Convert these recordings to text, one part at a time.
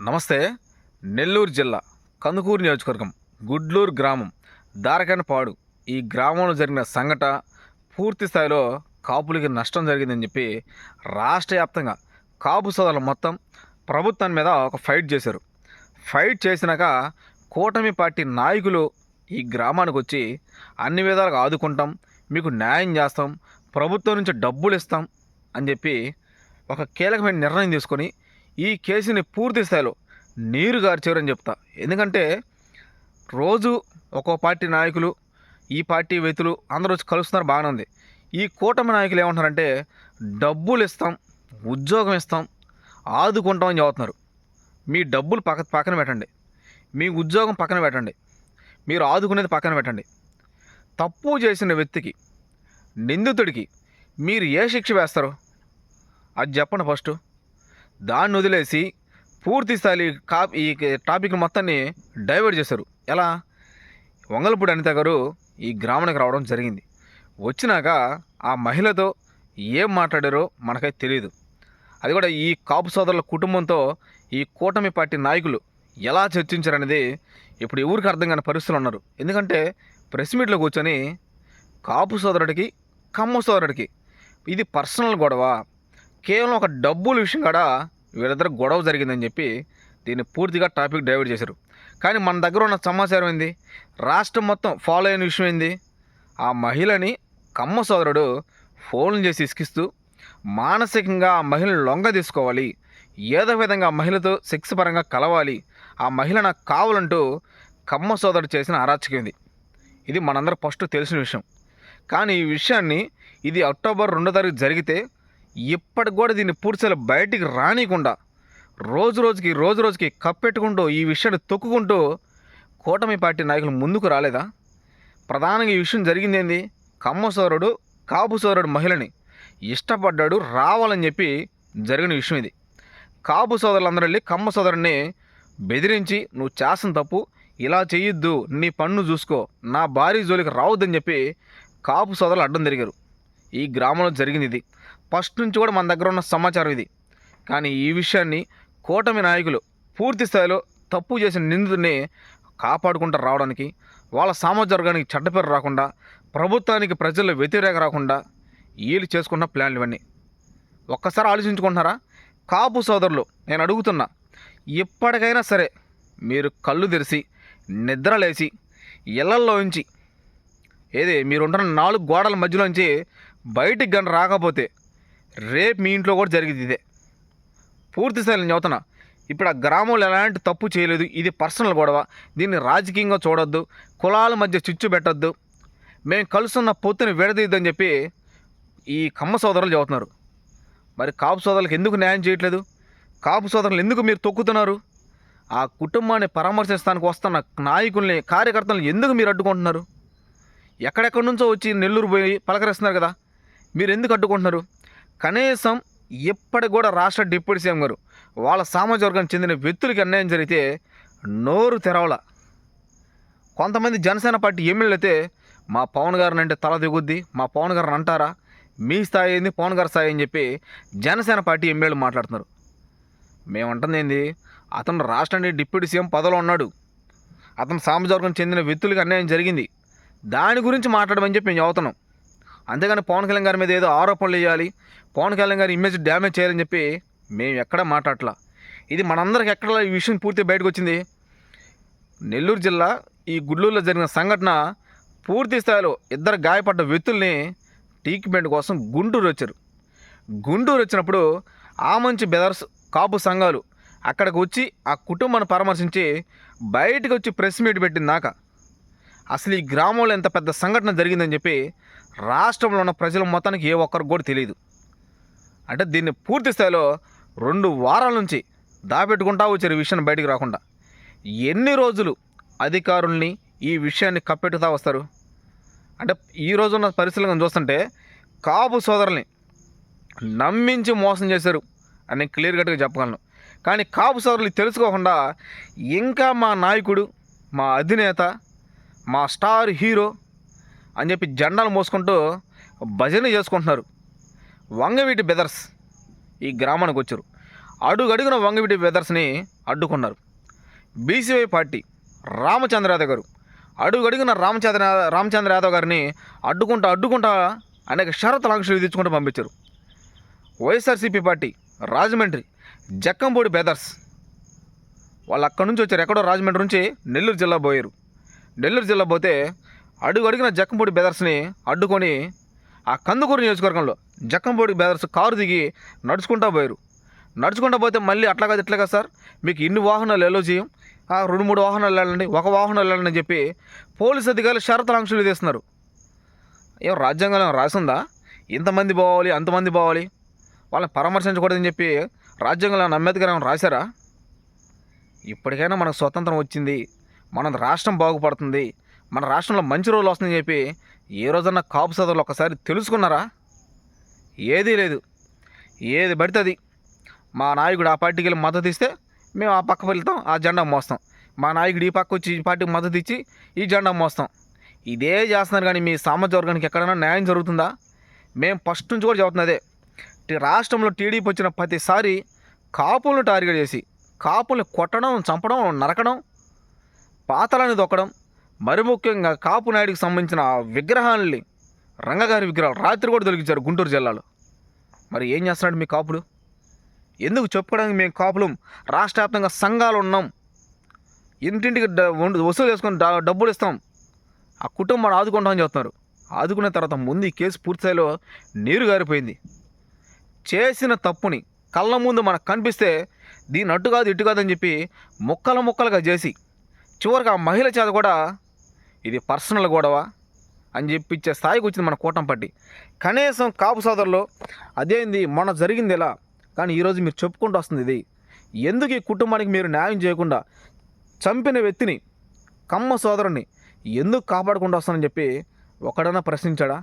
నమస్తే నెల్లూరు జిల్లా కందుకూరు నియోజకవర్గం గుడ్లూరు గ్రామం దారకనపాడు ఈ గ్రామంలో జరిగిన సంఘట పూర్తి స్థాయిలో కాపులకి నష్టం జరిగిందని చెప్పి రాష్ట్ర వ్యాప్తంగా కాపు సోదరులు మొత్తం ప్రభుత్వం మీద ఒక ఫైట్ చేశారు. ఫైట్ చేసినాక కూటమి పార్టీ నాయకులు ఈ గ్రామానికి వచ్చి అన్ని విధాలుగా ఆదుకుంటాం మీకు న్యాయం చేస్తాం ప్రభుత్వం నుంచి డబ్బులు ఇస్తాం అని చెప్పి ఒక కీలకమైన నిర్ణయం తీసుకొని ఈ కేసుని పూర్తి స్థాయిలో నీరు గార్చారని చెప్తా. ఎందుకంటే రోజు ఒక్కో పార్టీ నాయకులు ఈ పార్టీ వ్యక్తులు అందరూ వచ్చి కలుస్తున్నారు బాగానే ఉంది. ఈ కూటమి నాయకులు ఏమంటున్నారంటే డబ్బులు ఇస్తాం ఉద్యోగం ఇస్తాం ఆదుకుంటామని చెబుతున్నారు. మీ డబ్బులు పక్క పక్కన పెట్టండి. మీ ఉద్యోగం పక్కన పెట్టండి. మీరు ఆదుకునేది పక్కన పెట్టండి. తప్పు చేసిన వ్యక్తికి నిందితుడికి మీరు ఏ శిక్ష వేస్తారు? అది చెప్పండి ఫస్ట్. దాన్ని వదిలేసి పూర్తి స్థాయి కా ఈ టాపిక్ మొత్తాన్ని డైవర్ట్ చేశారు. ఎలా? వంగలపూడి అనిత గారు ఈ గ్రామానికి రావడం జరిగింది. వచ్చినాక ఆ మహిళతో ఏం మాట్లాడారో మనకైతే తెలియదు అది కూడా ఈ కాపు సోదరుల కుటుంబంతో ఈ కూటమి పార్టీ నాయకులు ఎలా చర్చించారనేది ఇప్పుడు ఎవరికి అర్థం కాని పరిస్థితులు ఉన్నారు. ఎందుకంటే ప్రెస్ మీట్లో కూర్చొని కాపు సోదరుడికి కమ్మ సోదరుడికి ఇది పర్సనల్ గొడవ. కేవలం ఒక డబ్బుల విషయం కాడ వీళ్ళిద్దరు గొడవ జరిగిందని చెప్పి దీన్ని పూర్తిగా టాపిక్ డైవర్ట్ చేశారు. కానీ మన దగ్గర ఉన్న సమాచారం ఏంది? రాష్ట్రం మొత్తం ఫాలో అయిన విషయం ఏంది? ఆ మహిళని కమ్మ సోదరుడు ఫోన్లు చేసి ఇసుకిస్తూ మానసికంగా ఆ మహిళను లొంగ తీసుకోవాలి. ఏదో విధంగా ఆ మహిళతో సెక్స్ పరంగా కలవాలి. ఆ మహిళ నాకు కావాలంటూ కమ్మ సోదరుడు చేసిన అరాచకం ఇది మనందరూ ఫస్ట్ తెలిసిన విషయం. కానీ ఈ విషయాన్ని ఇది అక్టోబర్ రెండో తారీఖు జరిగితే ఇప్పటికి కూడా దీన్ని పూర్తిగా బయటికి రానియకుండా రోజు రోజుకి రోజు రోజుకి కప్పెట్టుకుంటూ ఈ విషయాన్ని తొక్కుకుంటూ కూటమి పార్టీ నాయకులు ముందుకు రాలేదా? ప్రధానంగా ఈ విషయం జరిగింది ఏంది? కమ్మసోరుడు కాపుసోరుడు కాపు మహిళని ఇష్టపడ్డాడు రావాలని చెప్పి జరిగిన విషయం ఇది. కాపు సోదరులందరూ వెళ్ళి కమ్మ సోదరుని బెదిరించి నువ్వు చేసిన తప్పు ఇలా చేయొద్దు నీ పన్ను చూసుకో నా భార్య జోలికి రావద్దని చెప్పి కాపు సోదరులు అడ్డం తిరిగారు. ఈ గ్రామంలో జరిగింది ఇది. ఫస్ట్ నుంచి కూడా మన దగ్గర ఉన్న సమాచారం ఇది. కానీ ఈ విషయాన్ని కూటమి నాయకులు పూర్తి స్థాయిలో తప్పు చేసిన నిందితుడిని కాపాడుకుంటూ రావడానికి వాళ్ళ సామాజర్గానికి చెడ్డ పేరు రాకుండా ప్రభుత్వానికి ప్రజల్లో వ్యతిరేక రాకుండా వీళ్ళు చేసుకున్న ప్లాన్లు ఇవన్నీ. ఒక్కసారి ఆలోచించుకుంటున్నారా? కాపు సోదరులు నేను అడుగుతున్నా ఎప్పటికైనా సరే మీరు కళ్ళు తెరిచి నిద్రలేసి ఇళ్ళల్లో ఉంచి ఏది మీరుంటున్న నాలుగు గోడల మధ్యలోంచి బయటికి గంట రాకపోతే రేపు మీ ఇంట్లో కూడా జరిగింది ఇదే. పూర్తి స్థాయిలో నేను చెబుతున్నా ఇప్పుడు ఆ గ్రామంలో ఎలాంటి తప్పు చేయలేదు. ఇది పర్సనల్ గొడవ. దీన్ని రాజకీయంగా చూడొద్దు. కులాల మధ్య చిచ్చు పెట్టొద్దు. మేము కలుసున్న పొత్తుని విడదీద్దని చెప్పి ఈ కమ్మ సోదరులు చెబుతున్నారు. మరి కాపు సోదరులకు ఎందుకు న్యాయం చేయట్లేదు? కాపు సోదరులు ఎందుకు మీరు తొక్కుతున్నారు? ఆ కుటుంబాన్ని పరామర్శిస్తానికి వస్తున్న నాయకుల్ని కార్యకర్తలను ఎందుకు మీరు అడ్డుకుంటున్నారు? ఎక్కడెక్కడి నుంచో వచ్చి నెల్లూరు పోయి పలకరిస్తున్నారు కదా. మీరు ఎందుకు అడ్డుకుంటున్నారు? కనీసం ఇప్పటికి కూడా రాష్ట్ర డిప్యూటీ సీఎం గారు వాళ్ళ సామాజిక వర్గానికి చెందిన వ్యక్తులకి అన్యాయం జరిగితే నోరు తెరవల. కొంతమంది జనసేన పార్టీ ఎమ్మెల్యేలు అయితే మా పవన్ గారిని అంటే తల దిగుద్ది మా పవన్ గారిని అంటారా? మీ స్థాయి ఏంది? పవన్ గారి స్థాయి అని చెప్పి జనసేన పార్టీ ఎమ్మెల్యేలు మాట్లాడుతున్నారు. మేమంటుంది ఏంది? అతను రాష్ట్రానికి డిప్యూటీ సీఎం పదవిలో ఉన్నాడు. అతను సామాజిక వర్గం చెందిన వ్యక్తులకు అన్యాయం జరిగింది. దాని గురించి మాట్లాడమని చెప్పి మేము చదువుతున్నాం అంతేగాని పవన్ కళ్యాణ్ గారి మీద ఏదో ఆరోపణలు వేయాలి. పవన్ కళ్యాణ్ గారి ఇమేజ్ డ్యామేజ్ చేయాలని చెప్పి మేము ఎక్కడ మాట్లాడలా ఇది మనందరికి ఎక్కడ ఈ విషయం పూర్తి బయటకు వచ్చింది? నెల్లూరు జిల్లా ఈ గుడ్లూరులో జరిగిన సంఘటన పూర్తి స్థాయిలో ఇద్దరు గాయపడ్డ వ్యక్తుల్ని ట్రీట్మెంట్ కోసం గుంటూరు వచ్చారు. గుంటూరు వచ్చినప్పుడు ఆ మంచి బెదర్స్ కాపు సంఘాలు అక్కడికి వచ్చి ఆ కుటుంబాన్ని పరామర్శించి బయటకు వచ్చి ప్రెస్ మీట్ పెట్టింది అసలు ఈ గ్రామంలో ఎంత పెద్ద సంఘటన జరిగిందని చెప్పి రాష్ట్రంలో ఉన్న ప్రజల మొత్తానికి ఏ ఒక్కరికి కూడా తెలియదు. అంటే దీన్ని పూర్తి స్థాయిలో రెండు వారాల నుంచి దాపెట్టుకుంటా వచ్చారు ఈ విషయాన్ని బయటికి రాకుండా. ఎన్ని రోజులు అధికారుల్ని ఈ విషయాన్ని కప్పెట్టుతా వస్తారు? అంటే ఈ రోజున్న పరిస్థితులను చూస్తుంటే కాపు సోదరుల్ని నమ్మించి మోసం చేశారు అని క్లియర్ కట్గా చెప్పగలను. కానీ కాపు సోదరులు తెలుసుకోకుండా ఇంకా మా నాయకుడు మా అధినేత మా స్టార్ హీరో అని చెప్పి జెండాలు మోసుకుంటూ భజన చేసుకుంటున్నారు. వంగవీటి బెదర్స్ ఈ గ్రామానికి వచ్చారు. అడుగడుగున వంగవీటి బెదర్స్ని అడ్డుకున్నారు. బీసీవై పార్టీ రామచంద్ర యాదవ్ గారు అడుగడుగున రామచంద్ర రామచంద్ర యాదవ్ గారిని అడ్డుకుంటా అడ్డుకుంటా అనేక షరతుల ఆంక్షలు విధించుకుంటూ పంపించారు. వైఎస్ఆర్సీపీ పార్టీ రాజమండ్రి జక్కంపూడి బెదర్స్ వాళ్ళు అక్కడి నుంచి వచ్చారు. ఎక్కడో రాజమండ్రి నుంచి నెల్లూరు జిల్లా పోయారు. నెల్లూరు జిల్లా పోతే అడుగు అడిగిన జక్కంపూడి బెదర్స్ని అడ్డుకొని ఆ కందుకూరు నియోజకవర్గంలో జక్కంపూడి బెదర్స్ కారు దిగి నడుచుకుంటా పోయారు. నడుచుకుంటా పోతే మళ్ళీ అట్లా కాదు ఇట్లా కదా సార్. మీకు ఇన్ని వాహనాలు ఎలో చేయం ఆ రెండు మూడు వాహనాలు వెళ్ళండి ఒక వాహనం వెళ్ళండి అని చెప్పి పోలీసు అధికారులు షరతుల ఆంక్షలు విధిస్తున్నారు. ఏం రాజ్యాంగంలో రాసిందా? ఇంతమంది పోవాలి అంతమంది పోవాలి వాళ్ళని పరామర్శించకూడదని చెప్పి రాజ్యాంగంలో అంబేద్కర్ ఏమైనా రాశారా? ఇప్పటికైనా మనకు స్వతంత్రం వచ్చింది మన రాష్ట్రం బాగుపడుతుంది మన రాష్ట్రంలో మంచి రోజులు వస్తుందని చెప్పి ఏ రోజన్నా కాపు సోదరులు ఒకసారి తెలుసుకున్నారా? ఏదీ లేదు. ఏది పడితే అది. మా నాయకుడు ఆ పార్టీకి వెళ్ళి మద్దతు ఇస్తే మేము ఆ పక్క వెళ్తాం ఆ జెండా మోస్తాం. మా నాయకుడు ఈ పక్క వచ్చి ఈ పార్టీకి మద్దతు ఇచ్చి ఈ జెండా మోస్తాం. ఇదే చేస్తున్నారు కానీ మీ సామాజిక వర్గానికి ఎక్కడైనా న్యాయం జరుగుతుందా? మేము ఫస్ట్ నుంచి కూడా చెబుతున్నదే అదే. రాష్ట్రంలో టీడీపీ వచ్చిన ప్రతిసారి కాపులను టార్గెట్ చేసి కాపుల్ని కొట్టడం చంపడం నరకడం పాతలని దొక్కడం మరి ముఖ్యంగా కాపు నాయుడికి సంబంధించిన ఆ విగ్రహాలని రంగగారి విగ్రహాలు రాత్రి కూడా దొరికించారు గుంటూరు జిల్లాలో. మరి ఏం చేస్తున్నాడు మీ కాపులు ఎందుకు చెప్పుకోవడానికి మేము కాపులం? రాష్ట్ర వ్యాప్తంగా సంఘాలు ఉన్నాం. ఇంటింటికి వసూలు చేసుకొని డబ్బులు ఇస్తాం. ఆ కుటుంబాన్ని ఆదుకుంటామని చెప్తున్నారు. ఆదుకున్న తర్వాత ముందు ఈ కేసు పూర్తిస్థాయిలో నీరు గారిపోయింది. చేసిన తప్పుని కళ్ళ ముందు మనకు కనిపిస్తే దీని అట్టు కాదు ఇటు కాదని చెప్పి ముక్కలు ముక్కలుగా చేసి చివరికి ఆ మహిళ చేత కూడా ఇది పర్సనల్ గొడవ అని చెప్పించే స్థాయికి వచ్చింది మన కూటం పట్టి కనీసం కాపు సోదరులు అదేంది మొన్న జరిగింది ఇలా కానీ ఈరోజు మీరు చెప్పుకుంటూ వస్తుంది ఇది. ఎందుకు ఈ కుటుంబానికి మీరు న్యాయం చేయకుండా చంపిన వ్యక్తిని కమ్మ సోదరుని ఎందుకు కాపాడుకుంటూ వస్తానని చెప్పి ఒకడన్నా ప్రశ్నించాడా?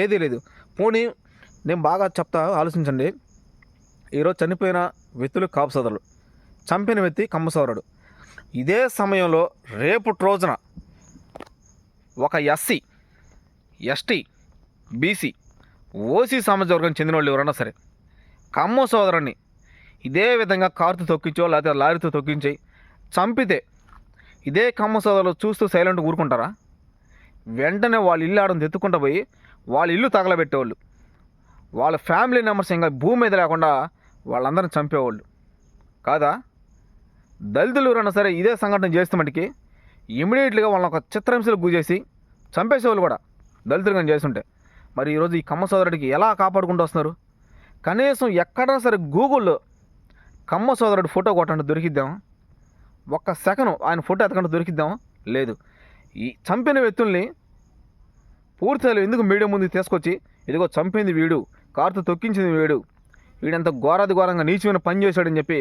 ఏదీ లేదు. పోనీ నేను బాగా చెప్తా ఆలోచించండి. ఈరోజు చనిపోయిన వ్యక్తులు కాపు సోదరులు చంపిన వ్యక్తి కమ్మ సోదరుడు. ఇదే సమయంలో రేపు రోజున ఒక ఎస్సీ ఎస్టీ బీసీ ఓసీ సామాజిక వర్గం చెందిన వాళ్ళు ఎవరన్నా సరే కమ్మ సోదరుని ఇదే విధంగా కారుతో తొక్కించో లేకపోతే లారీతో తొక్కించి చంపితే ఇదే కమ్మ సోదరులు చూస్తూ సైలెంట్ ఊరుకుంటారా? వెంటనే వాళ్ళ ఇల్లు ఆడని తెత్తుకుంటూ పోయి వాళ్ళ ఇల్లు తగలబెట్టేవాళ్ళు. వాళ్ళ ఫ్యామిలీ మెంబర్స్ ఇంకా భూమి మీద లేకుండా వాళ్ళందరిని చంపేవాళ్ళు. కాదా? దళితులు ఎవరైనా సరే ఇదే సంఘటన చేస్తే మటుకి ఇమీడియట్గా వాళ్ళని ఒక చిత్రహింసలు గురిచేసి చంపేసేవాళ్ళు కూడా దళితులు కానీ చేస్తుంటే. మరి ఈరోజు ఈ కమ్మ సోదరుడికి ఎలా కాపాడుకుంటూ వస్తున్నారు? కనీసం ఎక్కడైనా సరే గూగుల్లో కమ్మ సోదరుడు ఫోటో కొట్టండి దొరికిద్దాం ఒక్క సెకండ్ ఆయన ఫోటో ఎతకంటే దొరికిద్దాం లేదు. ఈ చంపిన వ్యక్తుల్ని పూర్తిగా ఎందుకు మీడియా ముందుకు తీసుకొచ్చి ఇదిగో చంపింది వీడు కారుతో తొక్కించింది వీడు వీడంత ఘోరాది ఘోరంగా నీచమైన పని చేశాడని చెప్పి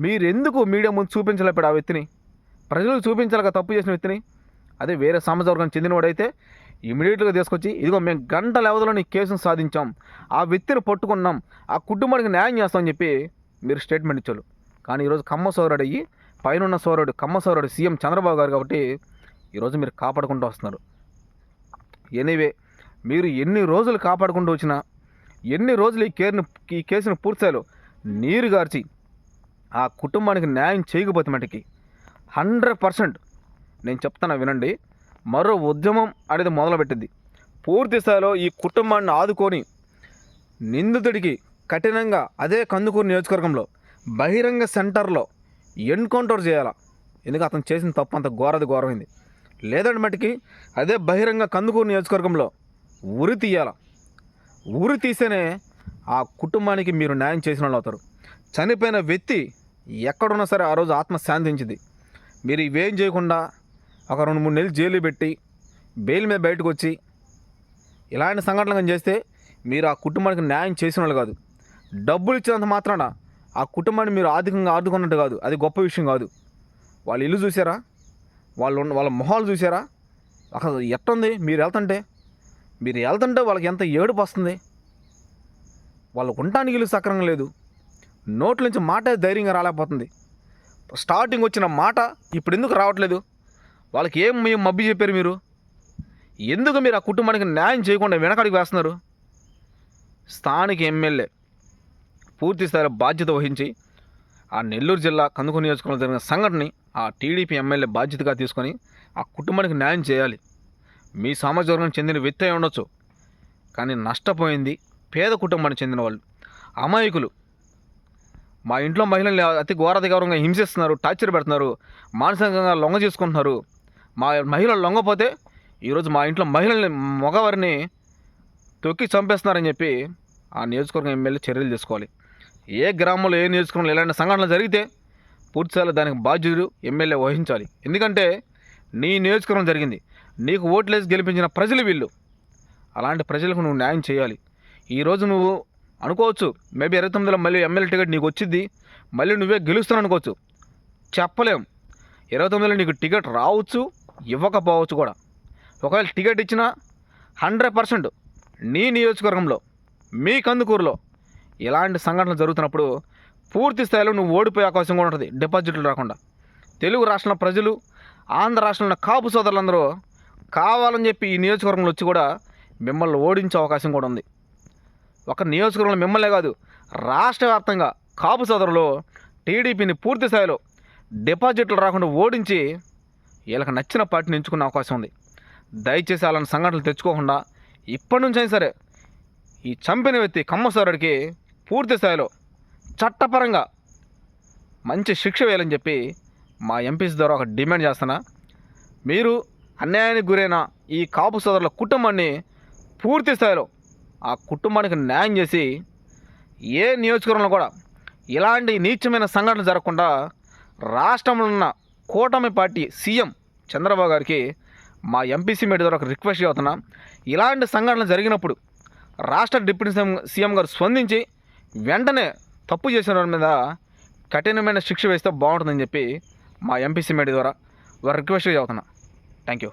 మీరెందుకు మీడియా ముందు చూపించలేపాడు ఆ వ్యక్తిని? ప్రజలు చూపించాలిగా తప్పు చేసిన వ్యక్తిని. అదే వేరే సమాజ వర్గం చెందినవాడైతే ఇమీడియట్గా తీసుకొచ్చి ఇదిగో మేము గంటల వ్యవధిలో నీ కేసును సాధించాం. ఆ వ్యక్తిని పట్టుకున్నాం. ఆ కుటుంబానికి న్యాయం చేస్తామని చెప్పి మీరు స్టేట్మెంట్ ఇచ్చారు. కానీ ఈరోజు కమ్మ సోదరుడు అయ్యి పైన సోదరుడు కమ్మ సోదరుడు సీఎం చంద్రబాబు గారు కాబట్టి ఈరోజు మీరు కాపాడుకుంటూ వస్తున్నారు. ఎనీవే మీరు ఎన్ని రోజులు కాపాడుకుంటూ వచ్చినా ఎన్ని రోజులు ఈ కేర్ని ఈ కేసును పూర్తిస్థాయిలో నీరు గార్చి ఆ కుటుంబానికి న్యాయం చేయకపోతే మటుకి హండ్రెడ్ పర్సెంట్. నేను చెప్తాను వినండి. మరో ఉద్యమం అనేది మొదలుపెట్టింది. పూర్తి స్థాయిలో ఈ కుటుంబాన్ని ఆదుకొని నిందితుడికి కఠినంగా అదే కందుకూరు నియోజకవర్గంలో బహిరంగ సెంటర్లో ఎన్కౌంటర్ చేయాలా? ఎందుకు అతను చేసిన తప్పు అంత ఘోరది ఘోరమైంది? లేదంటే మటుకి అదే బహిరంగ కందుకూరు నియోజకవర్గంలో ఉరి తీయాల? ఉరి తీస్తేనే ఆ కుటుంబానికి మీరు న్యాయం చేసిన వాళ్ళు అవుతారు. చనిపోయిన వ్యక్తి ఎక్కడున్నా సరే ఆ రోజు ఆత్మ శాంతించింది మీరు ఇవేం చేయకుండా ఒక రెండు మూడు నెలలు జైలు పెట్టి బెయిల్ మీద బయటకు వచ్చి ఇలాంటి సంఘటనలు కానీ చేస్తే మీరు ఆ కుటుంబానికి న్యాయం చేసిన వాళ్ళు కాదు. డబ్బులు ఇచ్చినంత మాత్రాన ఆ కుటుంబాన్ని మీరు ఆర్థికంగా ఆదుకున్నట్టు కాదు. అది గొప్ప విషయం కాదు. వాళ్ళ ఇల్లు చూసారా వాళ్ళు వాళ్ళ మొహాలు చూసారా అక్కడ ఎట్టుంది? మీరు వెళ్తుంటే? మీరు వెళ్తుంటే వాళ్ళకి ఎంత ఏడుపు వస్తుంది? వాళ్ళకు ఉండటానికి ఇల్లు సక్రంగా లేదు. నోట్ల నుంచి మాట ధైర్యంగా రాలేకపోతుంది. స్టార్టింగ్ వచ్చిన మాట ఇప్పుడు ఎందుకు రావట్లేదు? వాళ్ళకి ఏం మేము మబ్బి చెప్పారు మీరు? ఎందుకు మీరు ఆ కుటుంబానికి న్యాయం చేయకుండా వెనకడికి వేస్తున్నారు? స్థానిక ఎమ్మెల్యే పూర్తి స్థాయిలో బాధ్యత వహించి ఆ నెల్లూరు జిల్లా కందుకూరు నియోజకవర్గంలో జరిగిన సంఘటనని ఆ టీడీపీ ఎమ్మెల్యే బాధ్యతగా తీసుకొని ఆ కుటుంబానికి న్యాయం చేయాలి. మీ సామాజికవర్గానికి చెందిన వ్యక్తి అయి ఉండొచ్చు. కానీ నష్టపోయింది పేద కుటుంబానికి చెందిన వాళ్ళు. అమాయకులు. మా ఇంట్లో మహిళల్ని అతి ఘోరాధికారంగా హింసిస్తున్నారు టార్చర్ పెడుతున్నారు మానసికంగా లొంగ చేసుకుంటున్నారు. మా మహిళలు లొంగపోతే ఈరోజు మా ఇంట్లో మహిళల్ని మగవారిని తొక్కి చంపేస్తున్నారని చెప్పి ఆ నియోజకవర్గం ఎమ్మెల్యే చర్యలు తీసుకోవాలి. ఏ గ్రామంలో ఏ నియోజకవర్గంలో ఇలాంటి సంఘటనలు జరిగితే పూర్తిస్థాయిలో దానికి బాధ్యులు ఎమ్మెల్యే వహించాలి. ఎందుకంటే నీ నియోజకవర్గం జరిగింది నీకు ఓట్లేసి గెలిపించిన ప్రజలు వీళ్ళు. అలాంటి ప్రజలకు నువ్వు న్యాయం చేయాలి. ఈరోజు నువ్వు అనుకోవచ్చు. మేబీ ఇరవై తొమ్మిదిలో మళ్ళీ ఎమ్మెల్యే టికెట్ నీకు వచ్చింది మళ్ళీ నువ్వే గెలుస్తాను అనుకోవచ్చు. చెప్పలేం. ఇరవై తొమ్మిదిలో నీకు టికెట్ రావచ్చు ఇవ్వకపోవచ్చు కూడా. ఒకవేళ టికెట్ ఇచ్చినా హండ్రెడ్ పర్సెంట్ నీ నియోజకవర్గంలో మీ కందుకూరులో ఇలాంటి సంఘటనలు జరుగుతున్నప్పుడు పూర్తి స్థాయిలో నువ్వు ఓడిపోయే అవకాశం కూడా ఉంటుంది. డిపాజిట్లు రాకుండా. తెలుగు రాష్ట్రంలో ప్రజలు ఆంధ్ర రాష్ట్రంలో ఉన్న కాపు సోదరులందరూ కావాలని చెప్పి ఈ నియోజకవర్గంలో వచ్చి కూడా మిమ్మల్ని ఓడించే అవకాశం కూడా ఉంది. ఒక నియోజకవర్గంలో మిమ్మల్నే కాదు రాష్ట్ర వ్యాప్తంగా కాపు సోదరులు టీడీపీని పూర్తి స్థాయిలో డిపాజిట్లు రాకుండా ఓడించి వీళ్ళకి నచ్చిన పార్టీని ఎంచుకునే అవకాశం ఉంది. దయచేసి అలాంటి సంఘటనలు తెచ్చుకోకుండా ఇప్పటి నుంచి అయినా సరే ఈ చంపిన వ్యక్తి కమ్మసారుడికి పూర్తి స్థాయిలో చట్టపరంగా మంచి శిక్ష వేయాలని చెప్పి మా ఎంపీసీ ద్వారా ఒక డిమాండ్ చేస్తున్నా. మీరు అన్యాయానికి గురైన ఈ కాపు సోదరుల కుటుంబాన్ని పూర్తి స్థాయిలో ఆ కుటుంబానికి న్యాయం చేసి ఏ నియోజకవర్గంలో కూడా ఇలాంటి నీచమైన సంఘటనలు జరగకుండా రాష్ట్రంలో ఉన్న కూటమి పార్టీ సీఎం చంద్రబాబు గారికి మా ఎంపీసీ మీడియా ద్వారా ఒక రిక్వెస్ట్ చేస్తున్నా. ఇలాంటి సంఘటనలు జరిగినప్పుడు రాష్ట్ర డిప్యూటీ సీఎం సీఎం గారు స్పందించి వెంటనే తప్పు చేసిన వారి మీద కఠినమైన శిక్ష వేస్తే బాగుంటుందని చెప్పి మా ఎంపీసీ మీడియా ద్వారా వారు రిక్వెస్ట్ చేస్తున్నా. Thank you